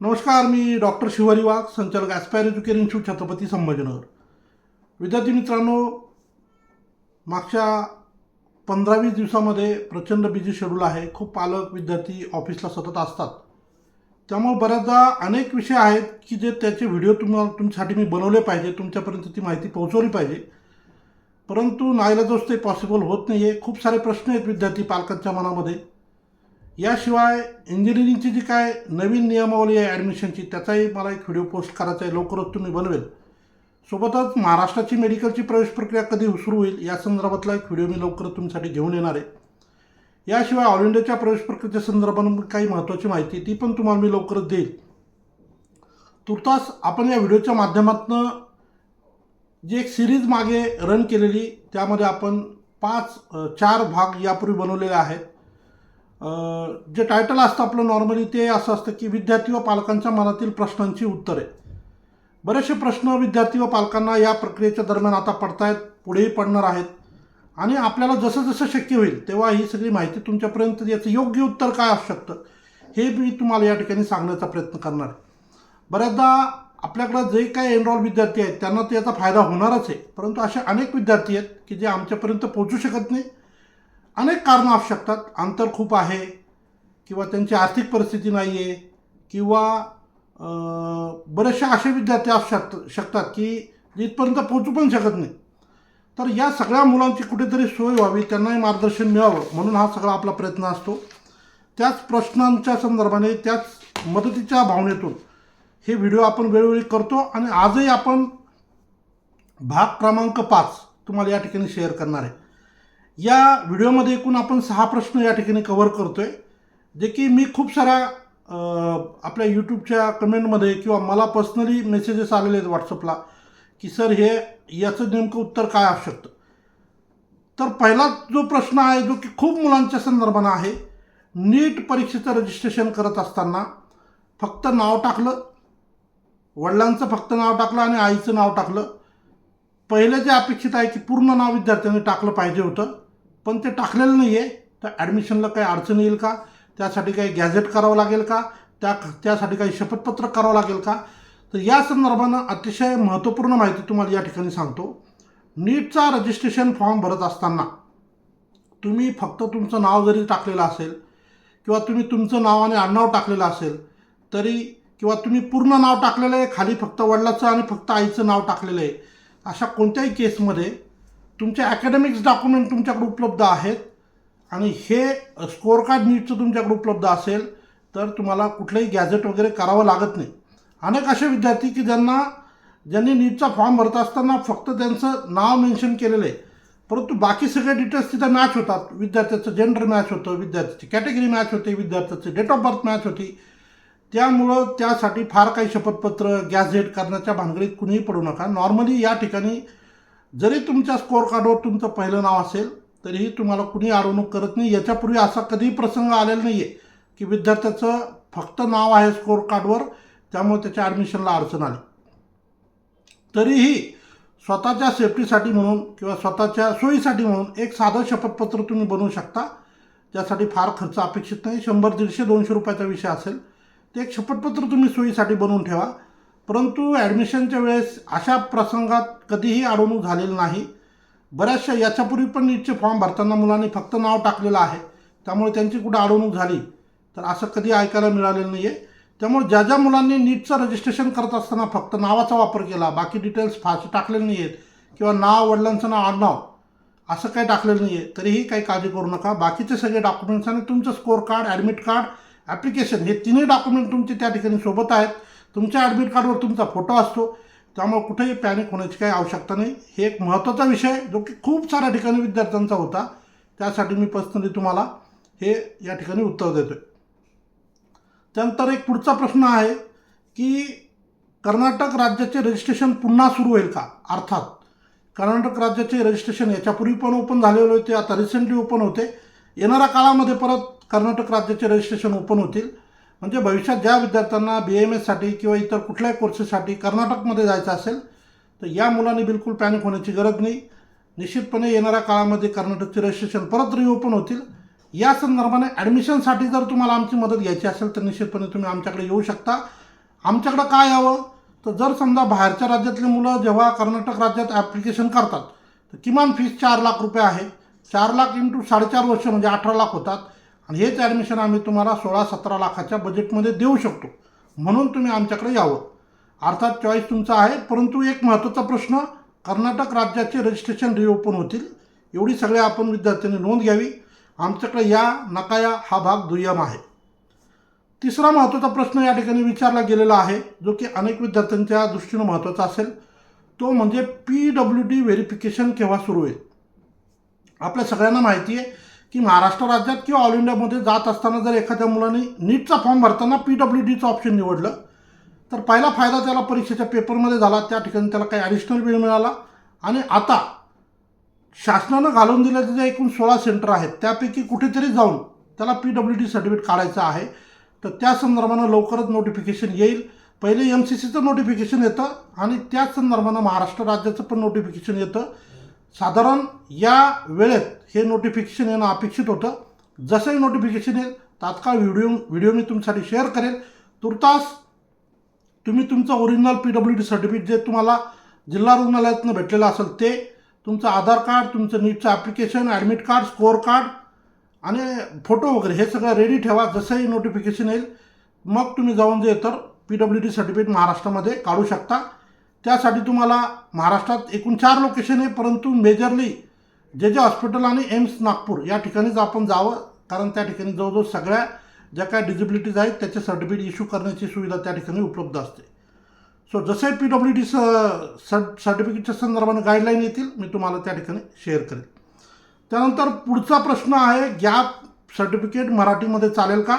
नमस्कार मी डॉक्टर शिवारी वाघ संचालक aspire education institute Chhatrapati Sambhajinagar. विद्यार्थी मित्रांनो मागच्या पंधरा वीस दिवसामध्ये प्रचंड बिझी शेड्यूल आहे. खूप पालक विद्यार्थी ऑफिसला सतत असतात. त्यामुळे बऱ्याचदा अनेक विषय आहेत की जे त्याचे व्हिडिओ तुम्हाला तुमच्यासाठी मी बनवले पाहिजे तुमच्यापर्यंत ती माहिती पोहोचवली पाहिजे. परंतु नाईलाजोस ते पॉसिबल होत नाही आहे खूप सारे प्रश्न आहेत विद्यार्थी पालकांच्या मनामध्ये. याशिवाय इंजिनिअरिंगची जी काय नवीन नियमावली आहे ॲडमिशनची त्याचाही मला एक व्हिडिओ पोस्ट करायचा आहे. लवकरच तुम्ही बनवेल. सोबतच महाराष्ट्राची मेडिकलची प्रवेश प्रक्रिया कधी सुरू होईल या संदर्भातला एक व्हिडिओ मी लवकरच तुमच्यासाठी घेऊन येणार आहे. याशिवाय ऑल इंडियाच्या प्रवेश प्रक्रियेच्या संदर्भात काही महत्त्वाची माहिती ती पण तुम्हाला मी लवकरच देईल. तुर्तास आपण या व्हिडिओच्या माध्यमातून जी एक सिरीज मागे रन केलेली त्यामध्ये आपण पाच चार भाग यापूर्वी बनवलेले आहेत. जे टायटल असतं आपलं नॉर्मली ते असं असतं की विद्यार्थी व पालकांच्या मनातील प्रश्नांची उत्तरे. बरेचसे प्रश्न विद्यार्थी व पालकांना या प्रक्रियेच्या दरम्यान आता पडतायत पुढेही पडणार आहेत. आणि आपल्याला जसं जसं शक्य होईल तेव्हा ही सगळी माहिती तुमच्यापर्यंत याचं योग्य उत्तर काय असू शकतं हे मी तुम्हाला या ठिकाणी सांगण्याचा प्रयत्न करणार. आहे बऱ्याचदा आपल्याकडं जे काही एनरॉल विद्यार्थी आहेत त्यांना तर याचा फायदा होणारच आहे. परंतु असे अनेक विद्यार्थी आहेत की जे आमच्यापर्यंत पोहोचू शकत नाही अनेक कारणं असू शकतात. अंतर खूप आहे किंवा त्यांची आर्थिक परिस्थिती नाही आहे किंवा बरेचसे असे विद्यार्थी असू शक शकतात की इथपर्यंत पोचू पण शकत नाही. तर या सगळ्या मुलांची कुठेतरी सोय व्हावी त्यांनाही मार्गदर्शन मिळावं म्हणून हा सगळा आपला प्रयत्न असतो. त्याच प्रश्नांच्या संदर्भाने त्याच मदतीच्या भावनेतून हे व्हिडिओ आपण वेळोवेळी करतो आणि आजही आपण भाग क्रमांक पाच तुम्हाला या ठिकाणी शेअर करणार आहे. या व्हिडिओमध्ये एकूण आपण सहा प्रश्न या ठिकाणी कव्हर करतो आहे जे की मी खूप साऱ्या आपल्या यूट्यूबच्या कमेंटमध्ये किंवा मला पर्सनली मेसेजेस आलेले आहेत व्हॉट्सअपला की सर हे याचं नेमकं उत्तर काय असू शकतं? तर पहिला जो प्रश्न आहे जो की खूप मुलांच्या संदर्भानं आहे नीट परीक्षेचं रजिस्ट्रेशन करत असताना फक्त नाव टाकलं वडिलांचं फक्त नाव टाकलं आणि आईचं नाव टाकलं. पहिलं जे अपेक्षित आहे की पूर्ण नाव विद्यार्थ्यांनी टाकलं पाहिजे होतं पण ते टाकलेलं नाही आहे तर ॲडमिशनला काही अडचण येईल का? त्यासाठी काही गॅझेट करावं लागेल का? त्या त्यासाठी काही शपथपत्र करावं लागेल का? तर या संदर्भानं अतिशय महत्त्वपूर्ण माहिती तुम्हाला या ठिकाणी सांगतो. नीटचा रजिस्ट्रेशन फॉर्म भरत असताना तुम्ही फक्त तुमचं नाव जरी टाकलेलं असेल किंवा तुम्ही तुमचं नाव आणि आडनाव टाकलेलं असेल तरी किंवा तुम्ही पूर्ण नाव टाकलेलं आहे खाली फक्त वडिलाचं आणि फक्त आईचं नाव टाकलेलं आहे अशा कोणत्याही केसमध्ये तुमचे अकॅडमिक्स डॉक्युमेंट तुमच्याकडे उपलब्ध आहेत. आणि हे स्कोअर कार्ड नीटचं तुमच्याकडे उपलब्ध असेल तर तुम्हाला कुठलंही गॅझेट वगैरे करावं लागत नाही. अनेक असे विद्यार्थी की ज्यांना ज्यांनी नीटचा फॉर्म भरत असताना फक्त त्यांचं नाव मेन्शन केलेलं आहे. परंतु बाकी सगळे डिटेल्स तिथं मॅच होतात. विद्यार्थ्याचं जेंडर मॅच होतं विद्यार्थ्याची कॅटेगरी मॅच होते विद्यार्थ्याचं डेट ऑफ बर्थ मॅच होती. त्यामुळं त्यासाठी फार काही शपथपत्र गॅझेट करण्याच्या भानगडीत कुणीही पडू नका. नॉर्मली या ठिकाणी जरी तुमच्या स्कोअर कार्डवर तुमचं पहिलं नाव असेल तरीही तुम्हाला कुणी अडवणूक करत नाही. याच्यापूर्वी असा कधीही प्रसंग आलेला नाही आहे की विद्यार्थ्याचं फक्त नाव आहे स्कोअर कार्डवर त्यामुळे त्याच्या ॲडमिशनला अडचण आली. तरीही स्वतःच्या सेफ्टीसाठी म्हणून किंवा स्वतःच्या सोयीसाठी म्हणून एक साधं शपथपत्र तुम्ही बनवू शकता. त्यासाठी फार खर्च अपेक्षित नाही. शंभर दीडशे दोनशे रुपयाचा विषय असेल. ते एक शपथपत्र तुम्ही सोयीसाठी बनवून ठेवा. परंतु ॲडमिशनच्या वेळेस अशा प्रसंगात कधीही अडवणूक झालेली नाही. बऱ्याचशा याच्यापूर्वी पण नीटचे फॉर्म भरताना मुलांनी फक्त नाव टाकलेलं आहे. त्यामुळे त्यांची कुठं अडवणूक झाली तर असं कधी ऐकायला मिळालेलं नाही आहे त्यामुळे ज्या ज्या मुलांनी नीटचं रजिस्ट्रेशन करत असताना फक्त नावाचा वापर केला बाकी डिटेल्स फारसे टाकलेले नाही आहेत किंवा नाव वडिलांचं नाव आडनाव असं काही टाकलेलं नाही आहे तरीही काही काळजी करू नका. बाकीचे सगळे डॉक्युमेंट्स आणि तुमचं score card admit card application हे तिन्ही डॉक्युमेंट तुमचे त्या ठिकाणी सोबत आहेत. तुमच्या ॲडमिट कार्डवर तुमचा फोटो असतो. त्यामुळे कुठेही पॅनिक होण्याची काही आवश्यकता नाही. हे एक महत्त्वाचा विषय जो की खूप साऱ्या ठिकाणी विद्यार्थ्यांचा होता. त्यासाठी मी पर्सनली तुम्हाला हे या ठिकाणी उत्तर देतो आहे त्यानंतर एक पुढचा प्रश्न आहे की कर्नाटक राज्याचे रजिस्ट्रेशन पुन्हा सुरू होईल का? अर्थात कर्नाटक राज्याचे रजिस्ट्रेशन याच्यापूर्वी पण ओपन झालेले होते आता रिसेंटली ओपन होते. येणाऱ्या काळामध्ये परत कर्नाटक राज्याचे रजिस्ट्रेशन ओपन होतील. म्हणजे भविष्यात ज्या विद्यार्थ्यांना बी एम एससाठी किंवा इतर कुठल्याही कोर्सेससाठी कर्नाटकमध्ये जायचं असेल तर या मुलांनी बिलकुल पॅनिक होण्याची गरज नाही. निश्चितपणे येणाऱ्या काळामध्ये कर्नाटकचे रजिस्ट्रेशन परत रिओपन होतील. या संदर्भाने ॲडमिशनसाठी जर तुम्हाला आमची मदत घ्यायची असेल तर निश्चितपणे तुम्ही आमच्याकडे येऊ शकता. आमच्याकडं काय यावं? तर जर समजा बाहेरच्या राज्यातली मुलं जेव्हा कर्नाटक राज्यात ॲप्लिकेशन करतात तर किमान फीस चार लाख रुपये आहे. चार लाख इंटू साडेचार वर्ष म्हणजे अठरा लाख होतात. आणि हेच ॲडमिशन आम्ही तुम्हाला सोळा सतरा लाखाच्या बजेटमध्ये देऊ शकतो. म्हणून तुम्ही आमच्याकडे यावं. अर्थात चॉईस तुमचा आहे परंतु एक महत्त्वाचा प्रश्न कर्नाटक राज्याचे रजिस्ट्रेशन रिओपन होतील एवढी सगळ्या आपण विद्यार्थ्यांनी नोंद घ्यावी. आमच्याकडे या नकाया हा भाग दुय्यम आहे. तिसरा महत्त्वाचा प्रश्न या ठिकाणी विचारला गेलेला आहे जो की अनेक विद्यार्थ्यांच्या दृष्टीनं महत्त्वाचा असेल. तो म्हणजे पी डब्ल्यू डी व्हेरिफिकेशन केव्हा सुरू होईल? आपल्या सगळ्यांना माहिती आहे की महाराष्ट्र राज्यात किंवा ऑल इंडियामध्ये जात असताना जर एखाद्या मुलाने नीटचा फॉर्म भरताना पी डब्ल्यू डीचं ऑप्शन निवडलं तर पहिला फायदा त्याला परीक्षेच्या पेपरमध्ये झाला त्या ठिकाणी त्याला काही ॲडिशनल वेळ मिळाला. आणि आता शासनानं घालून दिलेले जे एकूण सोळा सेंटर आहेत त्यापैकी कुठेतरी जाऊन त्याला पी डब्ल्यू डी सर्टिफिकेट काढायचं आहे. तर त्या संदर्भानं लवकरच नोटिफिकेशन येईल. पहिले एम सी सीचं नोटिफिकेशन येतं आणि त्याच संदर्भानं महाराष्ट्र राज्याचं पण नोटिफिकेशन येतं. साधारण या वेळेत हे नोटिफिकेशन येणं अपेक्षित होतं. जसंही नोटिफिकेशन येईल तात्काळ व्हिडिओ व्हिडिओ मी तुमच्यासाठी शेअर करेल. तुर्तास तुम्ही तुमचं original P W D certificate जे तुम्हाला जिल्हा रुग्णालयातनं भेटलेलं असेल ते तुमचं आधार कार्ड तुमचं नीटचं application admit card score card आणि फोटो वगैरे हे सगळं रेडी ठेवा. जसंही नोटिफिकेशन येईल मग तुम्ही जाऊन जे तर पी डब्ल्यू डी सर्टिफिकेट महाराष्ट्रामध्ये काढू शकता. त्यासाठी तुम्हाला महाराष्ट्रात एकूण चार लोकेशन आहे परंतु मेजरली जे जे हॉस्पिटल आणि एम्स नागपूर या ठिकाणीच आपण जावं कारण त्या ठिकाणी जवळजवळ सगळ्या ज्या काय डिजिबिलिटीज आहेत त्याचे सर्टिफिकेट इश्यू करण्याची सुविधा त्या ठिकाणी उपलब्ध असते. सो जसे पी डब्ल्यू डी सर्टिफिकेटच्या संदर्भाने गाईडलाईन येतील मी तुम्हाला त्या ठिकाणी शेअर करेन त्यानंतर पुढचा प्रश्न आहे गॅप सर्टिफिकेट मराठीमध्ये चालेल का?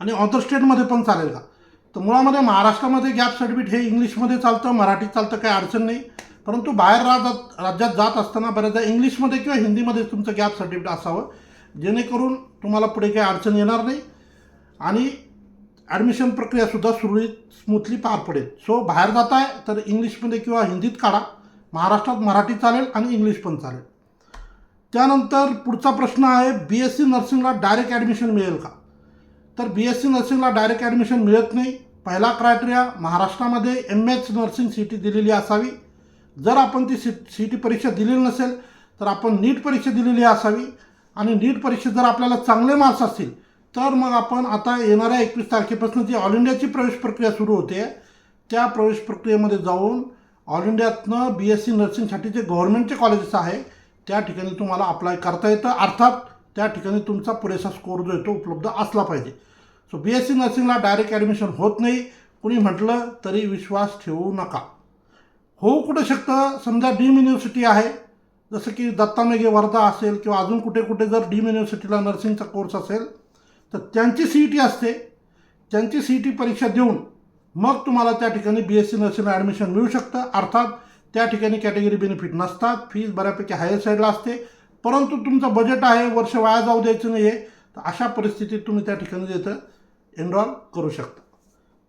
आणि ऑदर स्टेटमध्ये पण चालेल का? तर मुळामध्ये महाराष्ट्रामध्ये गॅप सर्टिफिकेट हे इंग्लिशमध्ये चालतं मराठीत चालतं काही अडचण नाही. परंतु बाहेर राज्यात राज्यात जात असताना बऱ्याचदा इंग्लिशमध्ये किंवा हिंदीमध्ये तुमचं गॅप सर्टिफिकेट असावं. जेणेकरून तुम्हाला पुढे काही अडचण येणार नाही. आणि ॲडमिशन प्रक्रियासुद्धा सुरळीत स्मूथली पार पडेल. सो बाहेर जात आहे तर इंग्लिशमध्ये किंवा हिंदीत काढा. महाराष्ट्रात मराठी चालेल आणि इंग्लिश पण चालेल. त्यानंतर पुढचा प्रश्न आहे बी एस सी नर्सिंगला डायरेक्ट ॲडमिशन मिळेल का? तर बी एस सी नर्सिंगला डायरेक्ट ॲडमिशन मिळत नाही. पहिला क्रायटेरिया महाराष्ट्रामध्ये M H nursing C T दिलेली असावी. जर आपण ती सी सी टी परीक्षा दिलेली नसेल तर आपण नीट परीक्षा दिलेली असावी. आणि नीट परीक्षेत जर आपल्याला चांगले मार्क्स असतील तर मग आपण आता येणाऱ्या एकवीस तारखेपासून जी ऑल इंडियाची प्रवेश प्रक्रिया सुरू होते त्या प्रवेश प्रक्रियेमध्ये जाऊन ऑल इंडियातनं बी एस सी नर्सिंगसाठी जे गव्हर्नमेंटचे कॉलेजेस आहे त्या ठिकाणी तुम्हाला अप्लाय करता येतं. अर्थात त्या ठिकाणी तुमचा पुरेसा स्कोर जो आहे तो उपलब्ध असला पाहिजे. सो बी एस सी नर्सिंगला डायरेक्ट ॲडमिशन होत नाही. कुणी म्हटलं तरी विश्वास ठेवू नका. होऊ कुठं शकतं? समजा डीम युनिव्हर्सिटी आहे. जसं की दत्तामेघे वर्धा असेल किंवा अजून कुठे कुठे जर डीम युनिव्हर्सिटीला नर्सिंगचा कोर्स असेल तर त्यांची सी ई टी असते. त्यांची सी ई टी परीक्षा देऊन मग तुम्हाला त्या ठिकाणी बी एस सी नर्सिंगला ॲडमिशन मिळू शकतं. अर्थात त्या ठिकाणी कॅटेगरी बेनिफिट नसतात. फीज बऱ्यापैकी हायर साईडला असते. परंतु तुमचं बजेट आहे वर्ष वाया जाऊ द्यायचं नाही आहे तर अशा परिस्थितीत तुम्ही त्या ठिकाणी देतं. एनरॉल करू शकता.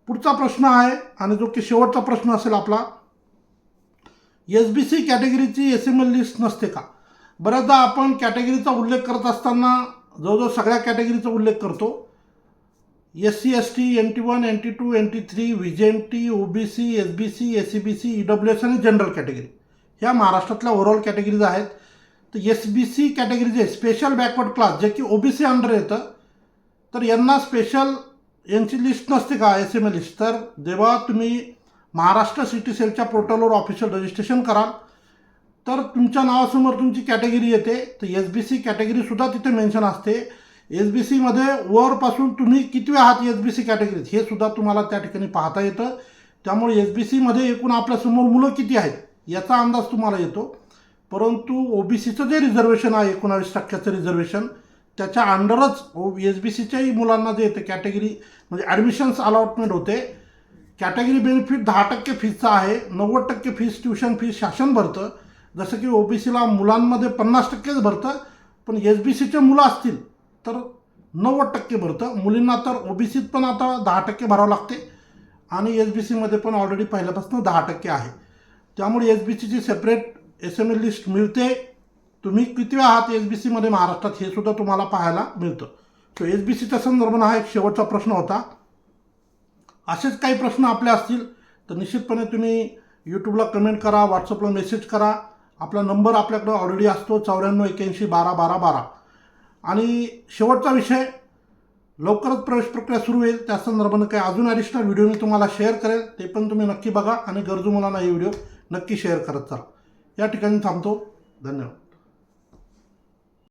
पुढचा प्रश्न आहे आणि जो की शेवटचा प्रश्न असेल आपला एस बी सी कॅटेगरीची एस एम एल लिस्ट नसते का? बऱ्याचदा आपण कॅटेगरीचा उल्लेख करत असताना जवळजवळ सगळ्या कॅटेगरीचा उल्लेख करतो. S C S T N T one N T two N T three V J N T O B C S B C S C B C E W S आणि जनरल कॅटेगरी ह्या महाराष्ट्रातल्या overall categories आहेत. तर S B C category जे special backward class जे की ओ B C under येतं तर यांना स्पेशल यांची लिस्ट नसते का? एस एम ए लिस्ट तर जेव्हा तुम्ही महाराष्ट्र सिटी सेलच्या पोर्टलवर ऑफिशियल रजिस्ट्रेशन कराल तर तुमच्या नावासमोर तुमची कॅटेगरी येते. तर एस बी सी कॅटेगरीसुद्धा तिथे मेन्शन असते. एस बी सीमध्ये वरपासून तुम्ही कितवे आहात एस बी सी कॅटेगरीत हे सुद्धा तुम्हाला त्या ठिकाणी पाहता येतं. त्यामुळे एस बी सीमध्ये एकूण आपल्यासमोर मुलं किती आहेत याचा अंदाज तुम्हाला येतो. परंतु ओ बी सीचं जे रिझर्वेशन आहे एकोणावीस टक्क्याचं रिझर्वेशन त्याच्या अंडरच ओ एस बी सीच्याही मुलांना जे येते कॅटेगरी म्हणजे ॲडमिशन्स अलॉटमेंट होते कॅटेगरी बेनिफिट दहा टक्के फीजचा आहे नव्वद टक्के फीज ट्युशन फीज शासन भरतं. जसं की ओ बी सीला मुलांमध्ये पन्नास टक्केच भरतं पण एस बी सीचे मुलं असतील तर नव्वद टक्के भरतं. मुलींना तर ओ बी सीत पण आता दहा टक्के भरावं लागते आणि एस बी सीमध्ये पण ऑलरेडी पहिल्यापासून दहा टक्के आहे. त्यामुळे एस बी सीची separate S M L list मिळते. तुम्ही किती आहात एस बी सीमध्ये महाराष्ट्रात हे सुद्धा तुम्हाला पाहायला मिळतं. सो एस बी सीच्या संदर्भानं हा एक शेवटचा प्रश्न होता. असेच काही प्रश्न आपले असतील तर निश्चितपणे तुम्ही यूट्यूबला कमेंट करा व्हॉट्सअपला मेसेज करा. आपला नंबर आपल्याकडं ऑलरेडी असतो चौऱ्याण्णव एक्याऐंशी बारा बारा बारा. आणि शेवटचा विषय लवकरच प्रवेश प्रक्रिया सुरू होईल. त्या संदर्भानं काही अजून ॲडिशनल व्हिडिओ मी तुम्हाला शेअर करेल. ते पण तुम्ही नक्की बघा आणि गरजू मुलांना हे व्हिडिओ नक्की शेअर करत चला. या ठिकाणी थांबतो. धन्यवाद.